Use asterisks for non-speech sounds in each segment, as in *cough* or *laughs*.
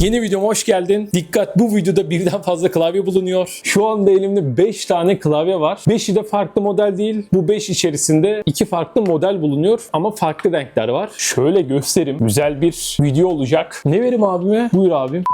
Yeni videoma hoş geldin. Dikkat bu videoda birden fazla klavye bulunuyor. Şu anda elimde 5 tane klavye var. 5'i de farklı model değil. Bu 5 içerisinde 2 farklı model bulunuyor ama farklı renkler var. Şöyle göstereyim. Güzel bir video olacak. Ne verim abime? Buyur abim.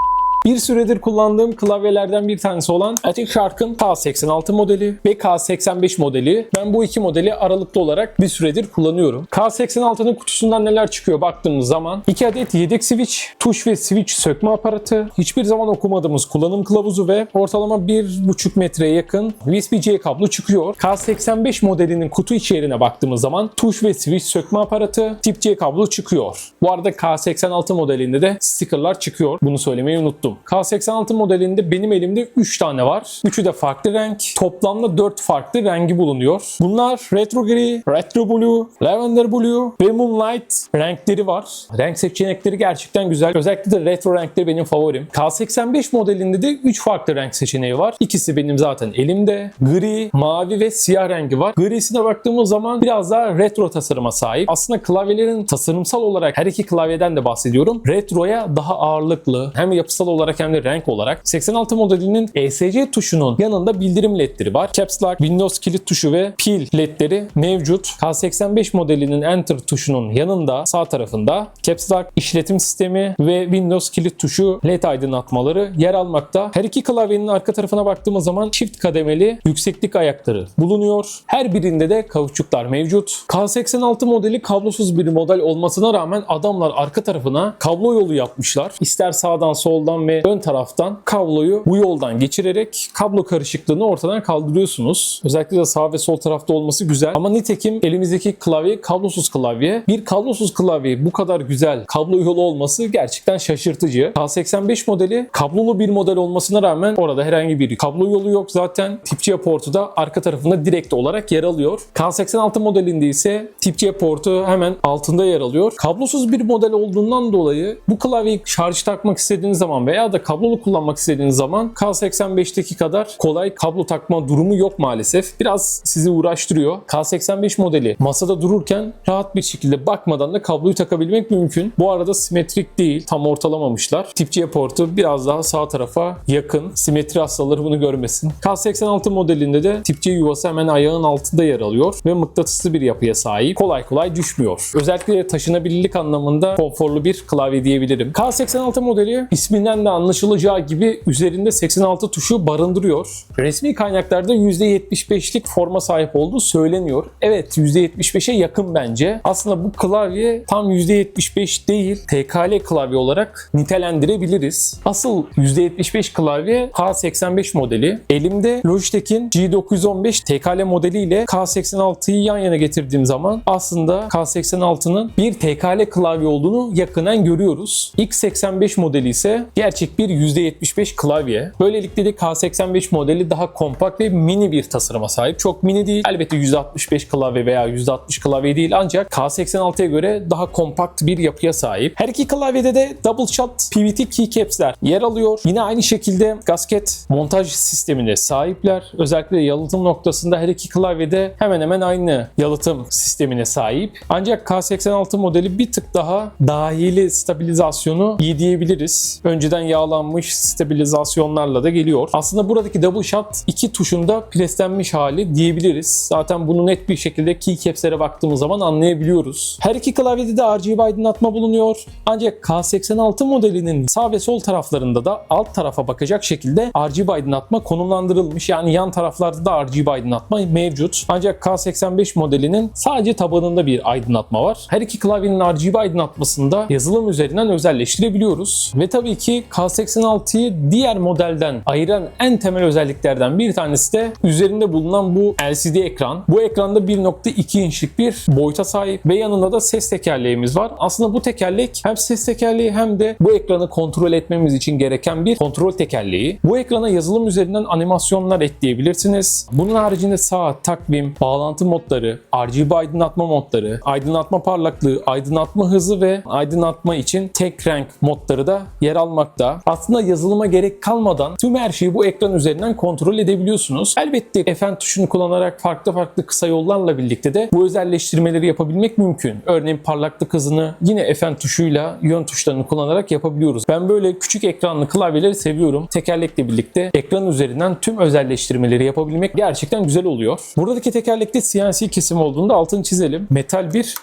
Bir süredir kullandığım klavyelerden bir tanesi olan Atik Shark'ın K86 modeli ve K85 modeli. Ben bu iki modeli aralıklı olarak bir süredir kullanıyorum. K86'nın kutusundan neler çıkıyor baktığımız zaman 2 adet yedek switch, tuş ve switch sökme aparatı, hiçbir zaman okumadığımız kullanım kılavuzu ve ortalama 1,5 metreye yakın USB-C kablo çıkıyor. K85 modelinin kutu içeriğine baktığımız zaman tuş ve switch sökme aparatı, tip C kablo çıkıyor. Bu arada K86 modelinde de stickerlar çıkıyor. Bunu söylemeyi unuttum. K86 modelinde benim elimde 3 tane var. Üçü de farklı renk. Toplamda 4 farklı rengi bulunuyor. Bunlar retro gri, retro blue, lavender blue ve moonlight renkleri var. Renk seçenekleri gerçekten güzel. Özellikle de retro renkleri benim favorim. K85 modelinde de 3 farklı renk seçeneği var. İkisi benim zaten elimde. Gri, mavi ve siyah rengi var. Grisine baktığımız zaman biraz daha retro tasarıma sahip. Aslında klavyelerin tasarımsal olarak her iki klavyeden de bahsediyorum. Retroya daha ağırlıklı hem yapısal olarak hem de renk olarak 86 modelinin ESC tuşunun yanında bildirim ledleri var. Caps Lock, Windows kilit tuşu ve pil ledleri mevcut. K85 modelinin Enter tuşunun yanında sağ tarafında Caps Lock işletim sistemi ve Windows kilit tuşu led aydınlatmaları yer almakta. Her iki klavyenin arka tarafına baktığımız zaman çift kademeli yükseklik ayakları bulunuyor. Her birinde de kauçuklar mevcut. K86 modeli kablosuz bir model olmasına rağmen adamlar arka tarafına kablo yolu yapmışlar. İster sağdan soldan ve ön taraftan kabloyu bu yoldan geçirerek kablo karışıklığını ortadan kaldırıyorsunuz. Özellikle de sağ ve sol tarafta olması güzel. Ama nitekim elimizdeki klavye kablosuz klavye. Bir kablosuz klavye bu kadar güzel kablo yolu olması gerçekten şaşırtıcı. K85 modeli kablolu bir model olmasına rağmen orada herhangi bir kablo yolu yok. Zaten tip C portu da arka tarafında direkt olarak yer alıyor. K86 modelinde ise tip C portu hemen altında yer alıyor. Kablosuz bir model olduğundan dolayı bu klavyeyi şarj takmak istediğiniz zaman veya da kablolu kullanmak istediğiniz zaman K85'teki kadar kolay kablo takma durumu yok maalesef. Biraz sizi uğraştırıyor. K85 modeli masada dururken rahat bir şekilde bakmadan da kabloyu takabilmek mümkün. Bu arada simetrik değil. Tam ortalamamışlar. Tip C portu biraz daha sağ tarafa yakın. Simetri hastaları bunu görmesin. K86 modelinde de tip C yuvası hemen ayağın altında yer alıyor ve mıknatıslı bir yapıya sahip. Kolay kolay düşmüyor. Özellikle taşınabilirlik anlamında konforlu bir klavye diyebilirim. K86 modeli isminden de anlaşılacağı gibi üzerinde 86 tuşu barındırıyor. Resmi kaynaklarda %75'lik forma sahip olduğu söyleniyor. Evet %75'e yakın bence. Aslında bu klavye tam %75 değil TKL klavye olarak nitelendirebiliriz. Asıl %75 klavye K85 modeli. Elimde Logitech'in G915 TKL modeli ile K86'yı yan yana getirdiğim zaman aslında K86'nın bir TKL klavye olduğunu yakından görüyoruz. X85 modeli ise gerçek bir %75 klavye. Böylelikle de K85 modeli daha kompakt ve mini bir tasarıma sahip. Çok mini değil. Elbette %65 klavye veya %60 klavye değil ancak K86'ya göre daha kompakt bir yapıya sahip. Her iki klavyede de double shot PVT keycaps'ler yer alıyor. Yine aynı şekilde gasket montaj sistemine sahipler. Özellikle yalıtım noktasında her iki klavyede hemen hemen aynı yalıtım sistemine sahip. Ancak K86 modeli bir tık daha dahili stabilizasyonu iyi diyebiliriz. Önceden yağlanmış stabilizasyonlarla da geliyor. Aslında buradaki double shot iki tuşunda preslenmiş hali diyebiliriz. Zaten bunu net bir şekilde keycaps'lere baktığımız zaman anlayabiliyoruz. Her iki klavyede de RGB aydınlatma bulunuyor. Ancak K86 modelinin sağ ve sol taraflarında da alt tarafa bakacak şekilde RGB aydınlatma konumlandırılmış. Yani yan taraflarda da RGB aydınlatma mevcut. Ancak K85 modelinin sadece tabanında bir aydınlatma var. Her iki klavyenin RGB aydınlatmasında yazılım üzerinden özelleştirebiliyoruz. Ve tabii ki K86'yı diğer modelden ayıran en temel özelliklerden bir tanesi de üzerinde bulunan bu LCD ekran. Bu ekranda 1.2 inçlik bir boyuta sahip ve yanında da ses tekerleğimiz var. Aslında bu tekerlek hem ses tekerleği hem de bu ekranı kontrol etmemiz için gereken bir kontrol tekerleği. Bu ekrana yazılım üzerinden animasyonlar ekleyebilirsiniz. Bunun haricinde saat, takvim, bağlantı modları, RGB aydınlatma modları, aydınlatma parlaklığı, aydınlatma hızı ve aydınlatma için tek renk modları da yer almakta. Tuşla aslında yazılıma gerek kalmadan tüm her şeyi bu ekran üzerinden kontrol edebiliyorsunuz. Elbette Fn tuşunu kullanarak farklı farklı kısa yollarla birlikte de bu özelleştirmeleri yapabilmek mümkün. Örneğin parlaklık hızını yine Fn tuşuyla yön tuşlarını kullanarak yapabiliyoruz. Ben böyle küçük ekranlı klavyeleri seviyorum. Tekerlekle birlikte ekran üzerinden tüm özelleştirmeleri yapabilmek gerçekten güzel oluyor. Buradaki tekerlekte CNC kesim olduğunda altını çizelim. Metal bir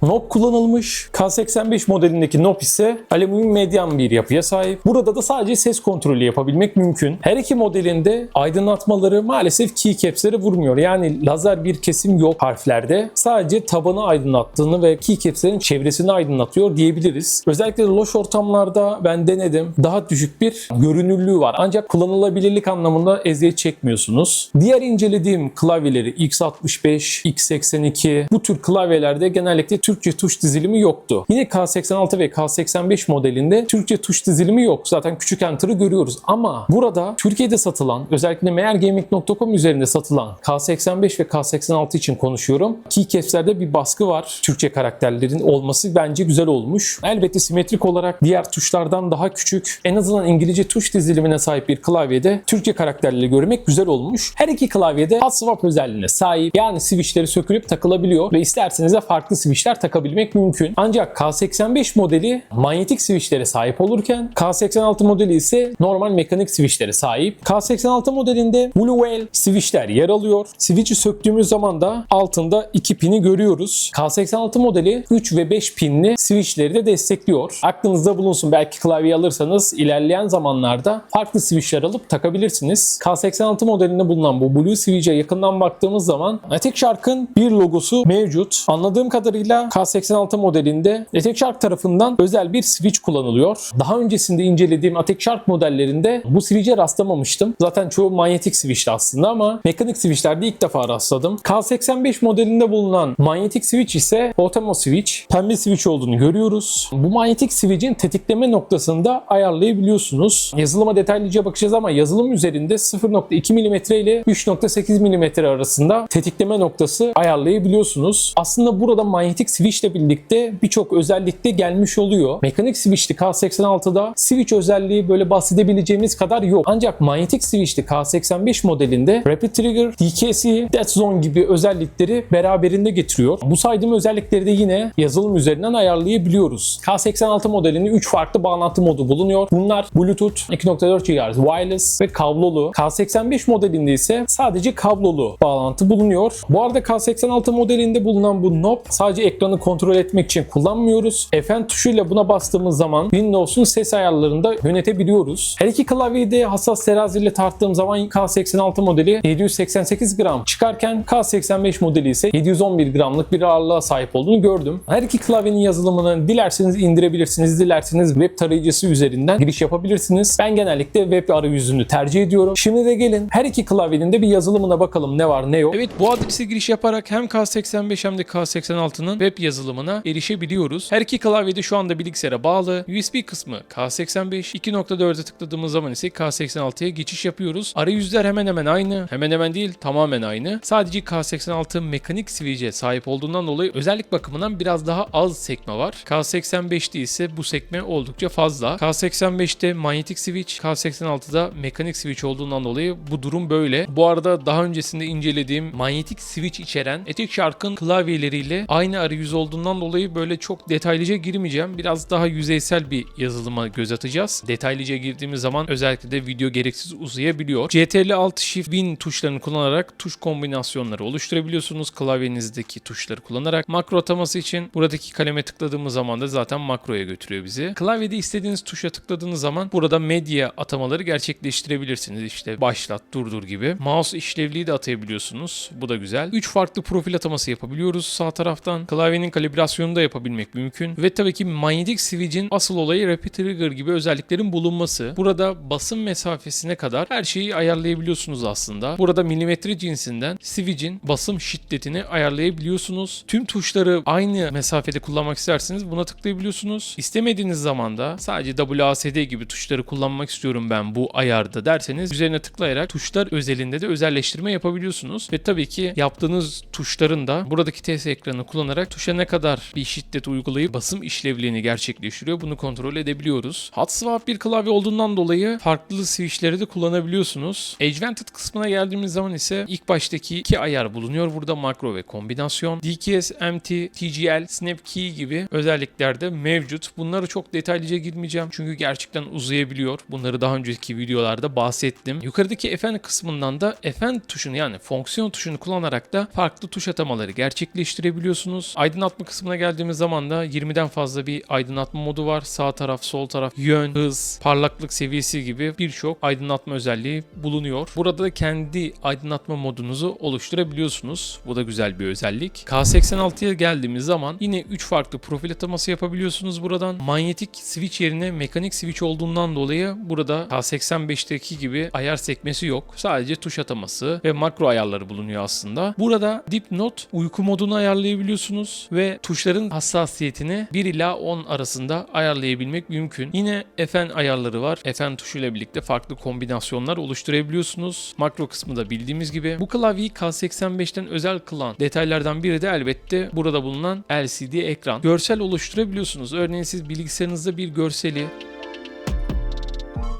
Knob kullanılmış. K85 modelindeki knob ise alüminyum medyan bir yapıya sahip. Burada da sadece ses kontrolü yapabilmek mümkün. Her iki modelinde aydınlatmaları maalesef keycaps'lere vurmuyor. Yani lazer bir kesim yok harflerde. Sadece tabanı aydınlattığını ve keycaps'lerin çevresini aydınlatıyor diyebiliriz. Özellikle loş ortamlarda ben denedim. Daha düşük bir görünürlüğü var. Ancak kullanılabilirlik anlamında eziyet çekmiyorsunuz. Diğer incelediğim klavyeleri X65, X82 bu tür klavyelerde genellikle Türkçe tuş dizilimi yoktu. Yine K86 ve K85 modelinde Türkçe tuş dizilimi yok. Zaten küçük enter'ı görüyoruz. Ama burada Türkiye'de satılan özellikle meğergaming.com üzerinde satılan K85 ve K86 için konuşuyorum. Keycaps'lerde bir baskı var. Türkçe karakterlerin olması bence güzel olmuş. Elbette simetrik olarak diğer tuşlardan daha küçük. En azından İngilizce tuş dizilimine sahip bir klavyede Türkçe karakterleri görmek güzel olmuş. Her iki klavyede hot swap özelliğine sahip. Yani switchleri sökülüp takılabiliyor ve isterseniz de farklı switchler takabilmek mümkün. Ancak K85 modeli manyetik switchlere sahip olurken K86 modeli ise normal mekanik switchlere sahip. K86 modelinde Blue Whale switchler yer alıyor. Switch'i söktüğümüz zaman da altında 2 pini görüyoruz. K86 modeli 3 ve 5 pinli switchleri de destekliyor. Aklınızda bulunsun belki klavye alırsanız ilerleyen zamanlarda farklı switchler alıp takabilirsiniz. K86 modelinde bulunan bu Blue switch'e yakından baktığımız zaman Attack Shark'ın bir logosu mevcut. Anladığım kadarıyla K86 modelinde Attack Shark tarafından özel bir switch kullanılıyor. Daha öncesinde incelediğim Attack Shark modellerinde bu switch'e rastlamamıştım. Zaten çoğu manyetik switch'ti aslında ama mekanik switch'lerde ilk defa rastladım. K85 modelinde bulunan manyetik switch ise Otamo switch. Pembe switch olduğunu görüyoruz. Bu manyetik switch'in tetikleme noktasında ayarlayabiliyorsunuz. Yazılıma detaylıca bakacağız ama yazılım üzerinde 0.2 mm ile 3.8 mm arasında tetikleme noktası ayarlayabiliyorsunuz. Aslında burada manyetik switch ile birlikte birçok özellik de gelmiş oluyor. Mekanik switch'li K86'da switch özelliği böyle bahsedebileceğimiz kadar yok. Ancak manyetik switch'li K85 modelinde Rapid Trigger, DKC, Dead Zone gibi özellikleri beraberinde getiriyor. Bu saydığım özellikleri de yine yazılım üzerinden ayarlayabiliyoruz. K86 modelinin 3 farklı bağlantı modu bulunuyor. Bunlar Bluetooth, 2.4 GHz wireless ve kablolu. K85 modelinde ise sadece kablolu bağlantı bulunuyor. Bu arada K86 modelinde bulunan bu knob sadece ekranı kontrol etmek için kullanmıyoruz. Fn tuşuyla buna bastığımız zaman Windows'un ses ayarlarında yönetebiliyoruz. Her iki klavyeyi de hassas teraziyle tarttığım zaman K86 modeli 788 gram çıkarken K85 modeli ise 711 gramlık bir ağırlığa sahip olduğunu gördüm. Her iki klavyenin yazılımını dilerseniz indirebilirsiniz, dilerseniz web tarayıcısı üzerinden giriş yapabilirsiniz. Ben genellikle web arayüzünü tercih ediyorum. Şimdi de gelin her iki klavyenin de bir yazılımına bakalım ne var ne yok. Evet bu adrese giriş yaparak hem K85 hem de K86'nın web yazılımına erişebiliyoruz. Her iki klavyede şu anda bilgisayara bağlı. USB kısmı K85, 2.4'e tıkladığımız zaman ise K86'ya geçiş yapıyoruz. Arayüzler hemen hemen aynı. Hemen hemen değil tamamen aynı. Sadece K86 mekanik switch'e sahip olduğundan dolayı özellik bakımından biraz daha az sekme var. K85'te ise bu sekme oldukça fazla. K85'te manyetik switch, K86'da mekanik switch olduğundan dolayı bu durum böyle. Bu arada daha öncesinde incelediğim manyetik switch içeren Etek Shark'ın klavyeleriyle aynı arayüz olduğundan dolayı böyle çok detaylıca girmeyeceğim. Biraz daha yüzeysel bir yazılıma göz atacağız. Detaylıca girdiğimiz zaman özellikle de video gereksiz uzayabiliyor. CTRL Alt Shift Win tuşlarını kullanarak tuş kombinasyonları oluşturabiliyorsunuz. Klavyenizdeki tuşları kullanarak. Makro ataması için buradaki kaleme tıkladığımız zaman da zaten makroya götürüyor bizi. Klavyede istediğiniz tuşa tıkladığınız zaman burada medya atamaları gerçekleştirebilirsiniz. İşte başlat, durdur gibi. Mouse işlevliği de atayabiliyorsunuz. Bu da güzel. 3 farklı profil ataması yapabiliyoruz sağ taraftan. Klavyenin kalibrasyonunu da yapabilmek mümkün. Ve tabii ki manyetik switch'in asıl olayı Rapid Trigger gibi özelliklerin bulunması. Burada basım mesafesine kadar her şeyi ayarlayabiliyorsunuz aslında. Burada milimetre cinsinden switch'in basım şiddetini ayarlayabiliyorsunuz. Tüm tuşları aynı mesafede kullanmak isterseniz buna tıklayabiliyorsunuz. İstemediğiniz zaman da sadece WASD gibi tuşları kullanmak istiyorum ben bu ayarda derseniz üzerine tıklayarak tuşlar özelinde de özelleştirme yapabiliyorsunuz. Ve tabii ki yaptığınız tuşların da buradaki test ekranı kullanarak tuş tuşa ne kadar bir şiddet uygulayıp basım işlevliğini gerçekleştiriyor bunu kontrol edebiliyoruz. Hot swap bir klavye olduğundan dolayı farklı switchleri de kullanabiliyorsunuz. Advanced kısmına geldiğimiz zaman ise ilk baştaki iki ayar bulunuyor. Burada makro ve kombinasyon. DKS, MT, TGL, Snap Key gibi özellikler de mevcut. Bunları çok detaylıca girmeyeceğim çünkü gerçekten uzayabiliyor. Bunları daha önceki videolarda bahsettim. Yukarıdaki FN kısmından da FN tuşunu yani fonksiyon tuşunu kullanarak da farklı tuş atamaları gerçekleştirebiliyorsunuz. Aydınlatma kısmına geldiğimiz zaman da 20'den fazla bir aydınlatma modu var. Sağ taraf, sol taraf, yön, hız, parlaklık seviyesi gibi birçok aydınlatma özelliği bulunuyor. Burada da kendi aydınlatma modunuzu oluşturabiliyorsunuz. Bu da güzel bir özellik. K86'ya geldiğimiz zaman yine 3 farklı profil ataması yapabiliyorsunuz buradan. Manyetik switch yerine mekanik switch olduğundan dolayı burada K85'teki gibi ayar sekmesi yok. Sadece tuş ataması ve makro ayarları bulunuyor aslında. Burada dipnot uyku modunu ayarlayabiliyorsunuz ve tuşların hassasiyetini 1 ila 10 arasında ayarlayabilmek mümkün. Yine FN ayarları var. FN tuşuyla birlikte farklı kombinasyonlar oluşturabiliyorsunuz. Makro kısmı da bildiğimiz gibi. Bu klavyeyi K85'ten özel kılan detaylardan biri de elbette burada bulunan LCD ekran. Görsel oluşturabiliyorsunuz. Örneğin siz bilgisayarınızda bir görseli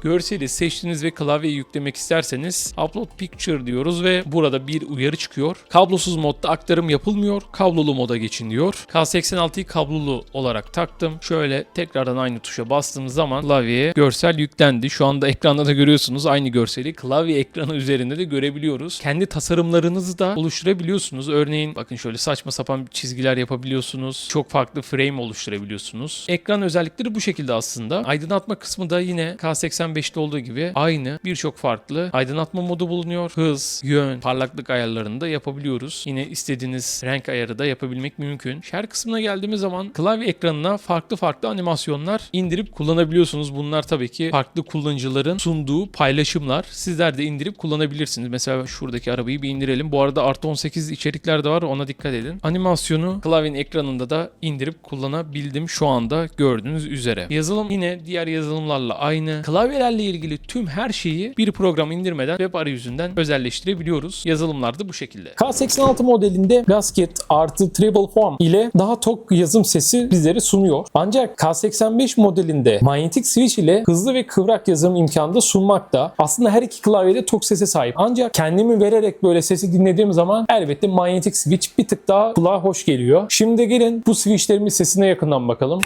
Görseli seçtiniz ve klavyeye yüklemek isterseniz Upload Picture diyoruz ve burada bir uyarı çıkıyor. Kablosuz modda aktarım yapılmıyor. Kablolu moda geçin diyor. K86'yı kablolu olarak taktım. Şöyle tekrardan aynı tuşa bastığım zaman klavyeye görsel yüklendi. Şu anda *laughs* ekranda da görüyorsunuz aynı görseli klavye ekranı üzerinde de görebiliyoruz. Kendi tasarımlarınızı da oluşturabiliyorsunuz. Örneğin bakın şöyle saçma sapan çizgiler yapabiliyorsunuz. Çok farklı frame oluşturabiliyorsunuz. Ekran özellikleri bu şekilde aslında. Aydınlatma kısmı da yine K85'te olduğu gibi aynı birçok farklı aydınlatma modu bulunuyor. Hız, yön, parlaklık ayarlarını da yapabiliyoruz. Yine istediğiniz renk ayarı da yapabilmek mümkün. Share kısmına geldiğimiz zaman klavye ekranına farklı farklı animasyonlar indirip kullanabiliyorsunuz. Bunlar tabii ki farklı kullanıcıların sunduğu paylaşımlar. Sizler de indirip kullanabilirsiniz. Mesela şuradaki arabayı bir indirelim. Bu arada artı 18 içerikler de var ona dikkat edin. Animasyonu klavyenin ekranında da indirip kullanabildim şu anda gördüğünüz üzere. Yazılım yine diğer yazılımlarla aynı. Klavyelerle ilgili tüm her şeyi bir program indirmeden web arayüzünden özelleştirebiliyoruz. Yazılımlar da bu şekilde. K86 modelinde gasket artı treble form ile daha tok yazım sesi bizlere sunuyor. Ancak K85 modelinde manyetik switch ile hızlı ve kıvrak yazım imkanı da sunmakta. Aslında her iki klavyede tok sese sahip. Ancak kendimi vererek böyle sesi dinlediğim zaman elbette manyetik switch bir tık daha kulağa hoş geliyor. Şimdi gelin bu switchlerimin sesine yakından bakalım.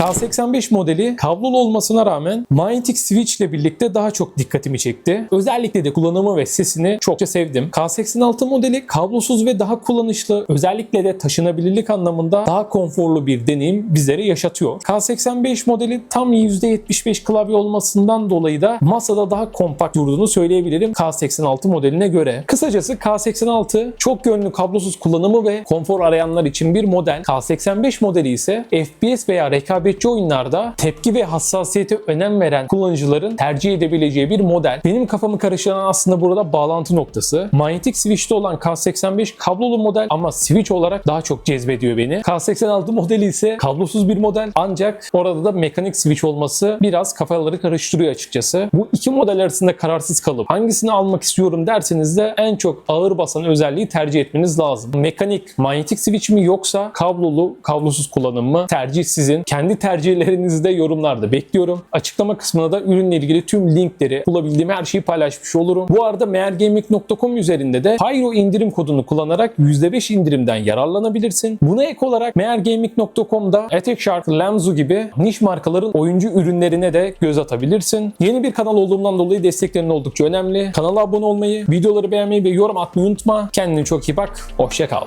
K85 modeli kablolu olmasına rağmen manyetik switch ile birlikte daha çok dikkatimi çekti. Özellikle de kullanımı ve sesini çokça sevdim. K86 modeli kablosuz ve daha kullanışlı, özellikle de taşınabilirlik anlamında daha konforlu bir deneyim bizlere yaşatıyor. K85 modeli tam %75 klavye olmasından dolayı da masada daha kompakt durduğunu söyleyebilirim K86 modeline göre. Kısacası K86 çok yönlü kablosuz kullanımı ve konfor arayanlar için bir model. K85 modeli ise FPS veya rekabetçi oyunlarda tepki ve hassasiyete önem veren kullanıcıların tercih edebileceği bir model. Benim kafamı karıştıran aslında burada bağlantı noktası. Manyetik switch'te olan K85 kablolu model ama switch olarak daha çok cezbediyor beni. K86 modeli ise kablosuz bir model ancak orada da mekanik switch olması biraz kafaları karıştırıyor açıkçası. Bu iki model arasında kararsız kalıp hangisini almak istiyorum derseniz de en çok ağır basan özelliği tercih etmeniz lazım. Mekanik, manyetik switch mi yoksa kablolu, kablosuz kullanım mı? Tercih sizin. Kendi tercihlerinizi de yorumlarda bekliyorum. Açıklama kısmına da ürünle ilgili tüm linkleri, bulabildiğim her şeyi paylaşmış olurum. Bu arada meğergaming.com üzerinde de Pyro indirim kodunu kullanarak %5 indirimden yararlanabilirsin. Buna ek olarak meğergaming.com'da Attack Shark, Lamzu gibi niş markaların oyuncu ürünlerine de göz atabilirsin. Yeni bir kanal olduğumdan dolayı desteklerin oldukça önemli. Kanala abone olmayı, videoları beğenmeyi ve yorum atmayı unutma. Kendine çok iyi bak. Hoşça kal.